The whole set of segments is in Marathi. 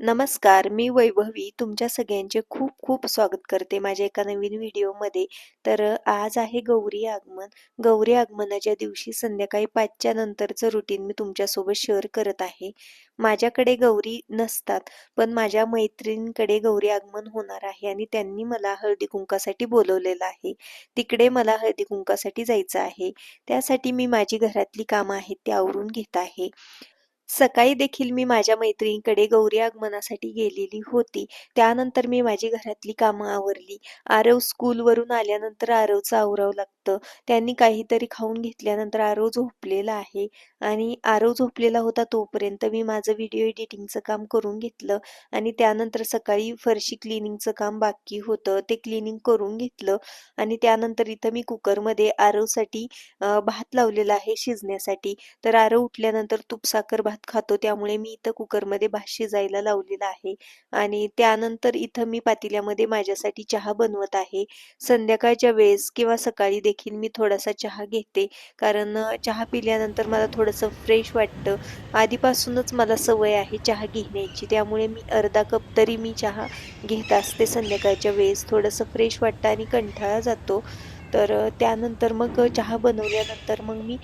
नमस्कार, मी वैभवी तुमच्या सगळ्यांचे खूप खूप स्वागत करते माझ्या एका नवीन व्हिडिओमध्ये. तर आज आहे गौरी आगमन. गौरी आगमनाच्या दिवशी संध्याकाळी पाचच्या नंतरचं रुटीन मी तुमच्यासोबत शेअर करत आहे. माझ्याकडे गौरी नसतात, पण माझ्या मैत्रिणींकडे गौरी आगमन होणार आहे आणि त्यांनी मला हळदी-कुंकासाठी बोलवलेलं आहे. तिकडे मला हळदी-कुंकासाठी जायचं आहे. त्यासाठी मी माझी घरातली कामं आहेत ती आवरून घेत आहे. सकाळी देखील मी माझ्या मैत्रिणीकडे गौरी आगमनासाठी गेलेली होती. त्यानंतर मी माझी घरातली कामं आवरली. आरव स्कूलवरून आल्यानंतर आरवचं आवरावं लागतं. त्यांनी काहीतरी खाऊन घेतल्यानंतर आरव झोपलेला आहे आणि आरव झोपलेला होता तोपर्यंत मी माझं व्हिडिओ एडिटिंगचं काम करून घेतलं आणि त्यानंतर सकाळी फरशी क्लिनिंगचं काम बाकी होतं. ते क्लिनिंग करून घेतलं आणि त्यानंतर इथं मी कुकरमध्ये आरवसाठी भात लावलेला आहे शिजण्यासाठी. तर आरव उठल्यानंतर तूप साखर भात खातो त्यामुळे मी इथं कुकरमध्ये भात शिजायला लावलेला आहे आणि त्यानंतर इथं मी पातेल्यामध्ये माझ्यासाठी चहा बनवत आहे. संध्याकाळच्या वेळेस किंवा सकाळी देखील मी थोडासा चहा घेते कारण चहा पिल्यानंतर मला थोडंसं फ्रेश वाटतं. आधीपासूनच मला सवय आहे चहा घेण्याची त्यामुळे मी अर्धा कप तरी मी चहा घेत असते संध्याकाळच्या वेळेस. थोडंसं फ्रेश वाटतं आणि कंटाळा जातो. तर त्यानंतर मग चहा बनवल्यानंतर मग मी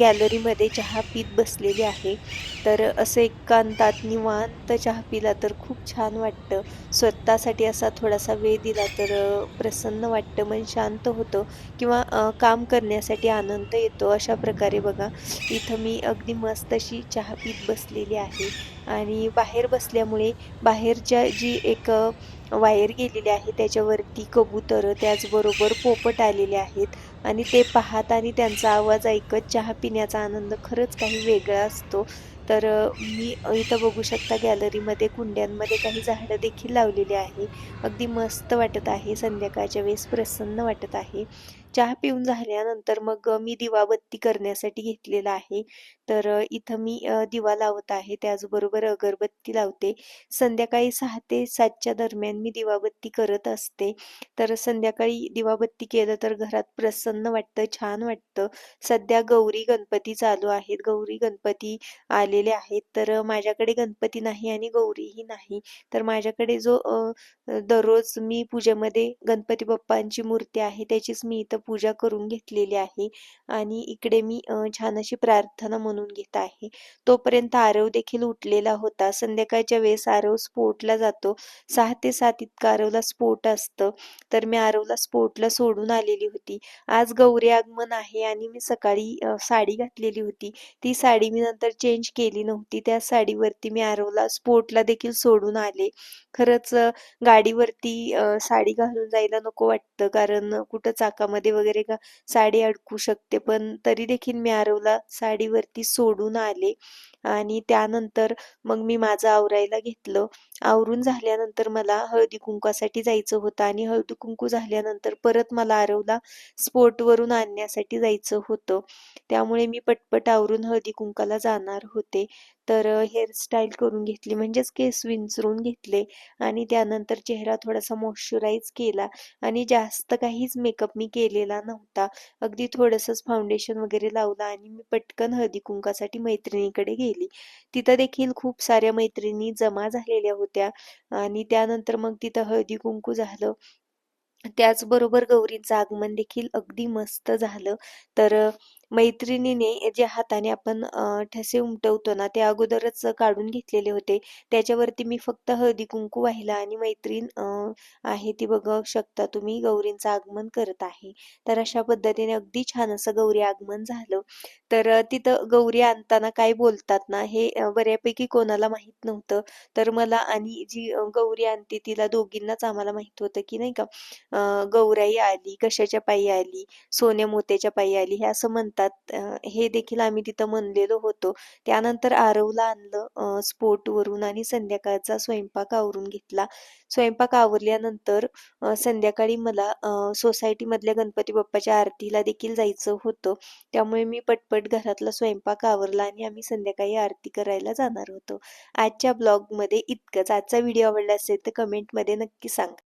गॅलरीमध्ये चहा पीत बसलेली आहे. तर असं एकांतात निवांत चहा पिला तर खूप छान वाटतं. स्वतःसाठी असा थोडासा वेळ दिला तर प्रसन्न वाटतं, मन शांत होतं किंवा काम करण्यासाठी आनंद येतो. अशा प्रकारे बघा इथं मी अगदी मस्त अशी चहा पीत बसलेली आहे आणि बाहेर बसल्यामुळे बाहेरच्या जी एक वायर गेलेली आहे त्याच्यावरती कबूतरं त्याचबरोबर पोपट आलेले आहेत आणि ते पाहत आणि त्यांचा आवाज ऐकत चहा पिण्याचा आनंद खरंच काही वेगळा असतो. तर मी इथं बघू शकता गॅलरीमध्ये कुंड्यांमध्ये काही झाडं देखील लावलेली आहे. अगदी मस्त वाटत आहे. संध्याकाळच्या वेळेस प्रसन्न वाटत आहे. चहा पिऊन झाल्यानंतर मग मी मी दिवाबत्ती करण्यासाठी घेतलेला आहे. तर इथं मी दिवा लावत आहे. त्याचबरोबर अगरबत्ती लावते. संध्याकाळी सहा ते सातच्या दरम्यान मी दिवाबत्ती करत असते. तर संध्याकाळी दिवाबत्ती केलं तर घरात प्रसन्न वाटतं, छान वाटतं. सध्या गौरी गणपती चालू आहेत. गौरी गणपती आलेले आहेत. तर माझ्याकडे गणपती नाही आणि गौरीही नाही. तर माझ्याकडे जो दररोज मी पूजेमध्ये गणपती बाप्पांची मूर्ती आहे त्याचीच मी इथं पूजा करून घेतलेली आहे आणि इकडे मी छान अशी प्रार्थना म्हणून घेत आहे. तोपर्यंत आरव देखील उठलेला होता. संध्याकाळच्या वेळेस आरव स्पोर्टला जातो. सहा ते सात इतका आरवला स्पोर्ट असतं. तर मी आरवला स्पोर्टला सोडून आलेली होती. आज गौरी आगमन आहे आणि मी सकाळी साडी घातलेली होती. ती साडी मी नंतर चेंज केली नव्हती. त्या साडीवरती मी आरवला स्पोर्टला देखील सोडून आले. खरंच गाडीवरती साडी घालून जायला नको वाटतं कारण कुठं चाकामध्ये वगैरे का साडी अडकू शकते. पण तरी देखील मी आरवला साडीवरती सोडून आले आणि त्यानंतर मग मी माझं आवरायला घेतलं. आवरून झाल्यानंतर मला हळदी-कुंकवासाठी जायचं होतं आणि हळदी-कुंकू झाल्यानंतर परत मला आरवला स्पोर्टवरून आणण्यासाठी जायचं होतं. त्यामुळे मी पटपट आवरून हळदी कुंकाला जाणार होते. तर हेअरस्टाईल करून घेतली म्हणजेच केस विंचरून घेतले आणि त्यानंतर चेहरा थोडासा मॉइश्चराईज केला आणि जास्त काहीच मेकअप मी केलेला नव्हता. अगदी थोडंसंच फाउंडेशन वगैरे लावलं आणि मी पटकन हळदी कुंकासाठी मैत्रिणीकडे गेली. तिथं देखील खूप साऱ्या मैत्रिणी जमा झालेल्या होत्या होत्या आणि त्यानंतर मग तिथं हळदी-कुंकू झालं. त्याचबरोबर गौरींचं आगमन देखील अगदी मस्त झालं. तर मैत्रिणीने ज्या हाताने आपण ठसे उमटवतो ना, ते अगोदरच काढून घेतलेले होते. त्याच्यावरती मी फक्त हळदी-कुंकू वाहिला आणि मैत्रीण आहे ती बघू शकता तुम्ही गौरींचं आगमन करत आहे. तर अशा पद्धतीने अगदी छान असं गौरी आगमन झालं. तर तिथं गौरी आणताना काय बोलतात ना, हे बऱ्यापैकी कोणाला माहीत नव्हतं. तर मला आणि जी गौरी आणते तिला दोघींनाच आम्हाला माहीत होतं, की नाही का गौराई आली, कशाच्या पायी आली, सोन्या मोत्याच्या पायी आली, हे असं म्हणतात. म्हणतात हे देखील आम्ही तिथं म्हणलेलो होतो. त्यानंतर आरवला आणलं स्पोर्टवरून आणि संध्याकाळचा स्वयंपाक आवरून घेतला. स्वयंपाक आवरल्यानंतर संध्याकाळी मला सोसायटीमधल्या गणपती बाप्पाच्या आरतीला देखील जायचं होतं. त्यामुळे मी पटपट घरातला स्वयंपाक आवरला आणि आम्ही संध्याकाळी आरती करायला जाणार होतो. आजच्या ब्लॉगमध्ये इतकंच. आजचा व्हिडिओ आवडला असेल तर कमेंटमध्ये नक्की सांगा.